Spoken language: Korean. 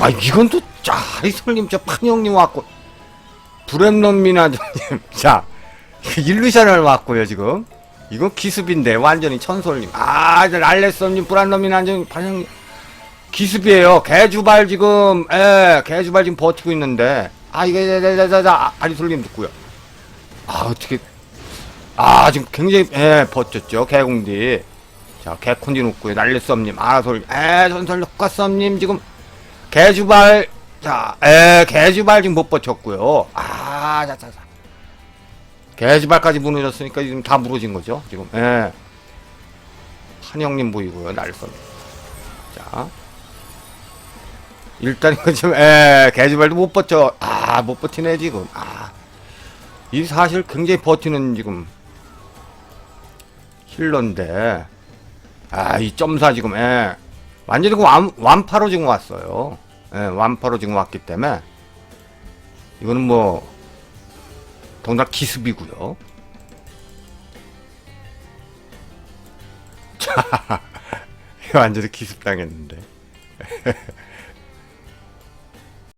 아 이건 또 자, 하리솔님 저 판형님 왔고. 브렘런미나님 자 일루션을 왔고요 지금. 이건 기습인데 완전히 천솔님. 아 이제 랄레썸님 브란런미나님 판형님. 기습이에요. 개주발 지금 예 개주발 지금 버티고 있는데. 아 이게 자자자자 하리솔님 듣고요. 아 어떻게. 아 지금 굉장히 예 버텼죠 개공디. 자 개콘디 놓고요. 랄레썸님 아솔 에 전설 효과썸님 지금 개주발 자, 에, 개주발 지금 못 버텼고요. 아, 자, 자, 자. 개주발까지 무너졌으니까 지금 다 무너진 거죠. 지금, 예. 한영님 보이고요. 날선. 자. 일단 이거 지금, 에, 개주발도 못 버텨. 아, 못 버티네, 지금. 아. 이 사실 굉장히 버티는 지금 힐러인데. 아, 이 점사 지금, 예. 완전히 그 완, 완파로 지금 왔어요. 예, 완파로 지금 왔기 때문에 이거는 뭐 더군다나 기습이고요. 자, 완전히 기습당했는데.